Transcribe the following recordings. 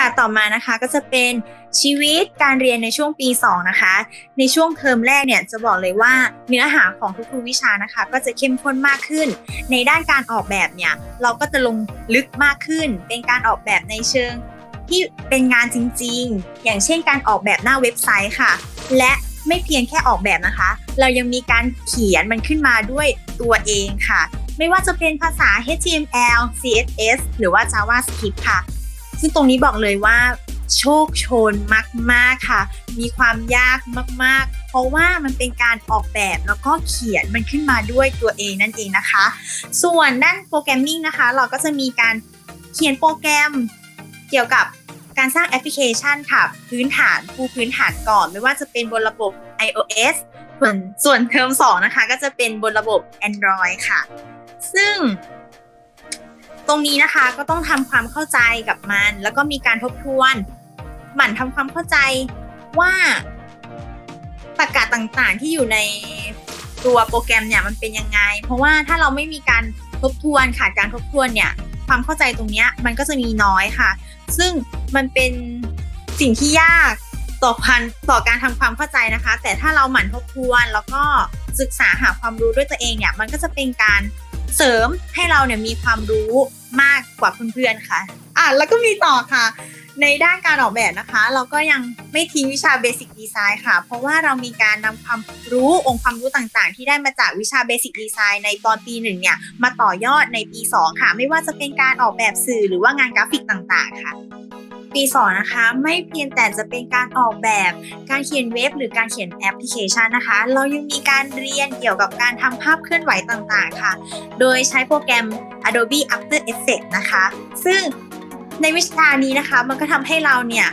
ค่ะต่อมานะคะก็จะเป็นชีวิตการเรียนในช่วงปี 2 นะคะ ในช่วงเทอมแรกเนี่ยจะบอกเลยว่าเนื้อหาของทุกๆวิชานะคะ ก็จะเข้มข้นมากขึ้น ในด้านการออกแบบเนี่ยเราก็จะลงลึกมากขึ้น เป็นการออกแบบในเชิงที่เป็นงานจริงๆ อย่างเช่นการออกแบบหน้าเว็บไซต์ค่ะ และไม่เพียงแค่ออกแบบนะคะ เรายังมีการเขียนมันขึ้นมาด้วยตัวเองค่ะ ไม่ว่าจะเป็นภาษา HTML CSS หรือว่า JavaScript ค่ะ ซึ่งตรงนี้บอกเลยว่าโชคโชนมาก ๆ ค่ะ มีความยากมาก ๆ เพราะว่ามันเป็นการออกแบบแล้วก็เขียนมันขึ้นมาด้วยตัวเองนั่นเองนะคะ ส่วนด้านโปรแกรมมิ่งนะคะ เราก็จะมีการเขียนโปรแกรมเกี่ยวกับการสร้างแอปพลิเคชันค่ะ พื้นฐานปูพื้นฐานก่อน ไม่ว่าจะเป็นบนระบบ iOS ส่วนส่วนเทอม2นะคะ ก็จะเป็นบนระบบ Android ค่ะ ซึ่ง ตรงนี้นะคะก็ต้องทำความเข้าใจกับมัน แล้วก็มีการทบทวนหมั่นทำความเข้าใจว่าตรรกะต่างๆ ที่อยู่ในตัวโปรแกรมเนี่ยมันเป็นยังไง เพราะว่าถ้าเราไม่มีการทบทวนขาดการทบทวนเนี่ยความเข้าใจตรงเนี้ยมันก็จะมีน้อยค่ะ ซึ่งมันเป็นสิ่งที่ยากต่อพันต่อการทำความเข้าใจนะคะ แต่ถ้าเราหมั่นทบทวนแล้วก็ศึกษาหาความรู้ด้วยตัวเองเนี่ยมันก็จะเป็นการ เสริมให้เราเนี่ยมีความรู้มากกว่าเพื่อนๆค่ะ อะแล้วก็มีต่อค่ะ ในด้านการออกแบบนะคะ เราก็ยังไม่ทิ้งวิชาเบสิกดีไซน์ค่ะ เพราะว่าเรามีการนำความรู้องค์ความรู้ต่างๆ ที่ได้มาจากวิชาเบสิกดีไซน์ในตอนปีหนึ่งเนี่ยมาต่อยอดในปี 2 ค่ะ ไม่ว่าจะเป็นการออกแบบสื่อหรือว่างานกราฟิกต่างๆ ค่ะ ปีสอนนะคะ ไม่เพียงแต่จะเป็นการออกแบบการเขียนเว็บ หรือการเขียนแอปพลิเคชันนะคะ เรายังมีการเรียนเกี่ยวกับการทำภาพเคลื่อนไหวต่างๆค่ะ โดยใช้โปรแกรม Adobe After Effects นะคะ ซึ่งในวิชานี้นะคะ มันก็ทำให้เราเนี่ย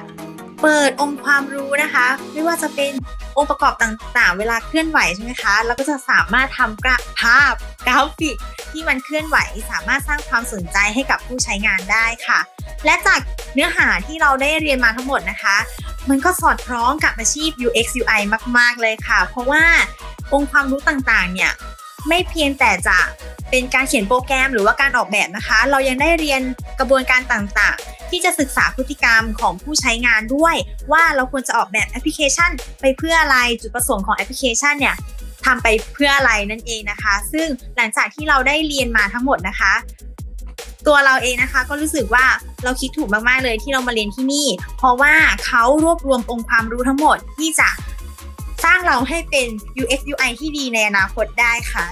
เปิดองค์ความรู้นะคะ ไม่ว่าจะเป็น องค์ประกอบต่างๆ เวลาเคลื่อนไหวใช่ไหมคะเราก็จะสามารถทำกราฟภาพกราฟิก ที่มันเคลื่อนไหวสามารถสร้างความสนใจให้กับผู้ใช้งานได้ค่ะ และจากเนื้อหาที่เราได้เรียนมาทั้งหมดนะคะ มันก็สอดคล้องกับอาชีพ UX UI มาก ๆ เลยค่ะ เพราะว่าองค์ความรู้ต่างๆ เนี่ยไม่เพียงแต่จะ เป็นการเขียนโปรแกรมหรือว่าการออกแบบนะคะ เรายังได้เรียนกระบวนการต่างๆ ที่จะศึกษาพฤติกรรมของผู้ใช้งานด้วย ว่าเราควรจะออกแบบแอปพลิเคชัน ไปเพื่ออะไรจุดประสงค์ของแอปพลิเคชันเนี่ยทำไปเพื่ออะไรนั่นเองนะคะ ซึ่งหลังจากที่เราได้เรียนมาทั้งหมดนะคะ ตัวเราเองนะคะก็รู้สึกว่าเราคิดถูกมากๆเลยที่เรามาเรียนที่นี่ เพราะว่าเขารวบรวมองค์ความรู้ทั้งหมดที่จะสร้างเราให้เป็น UX UI ที่ดีในอนาคตได้ค่ะ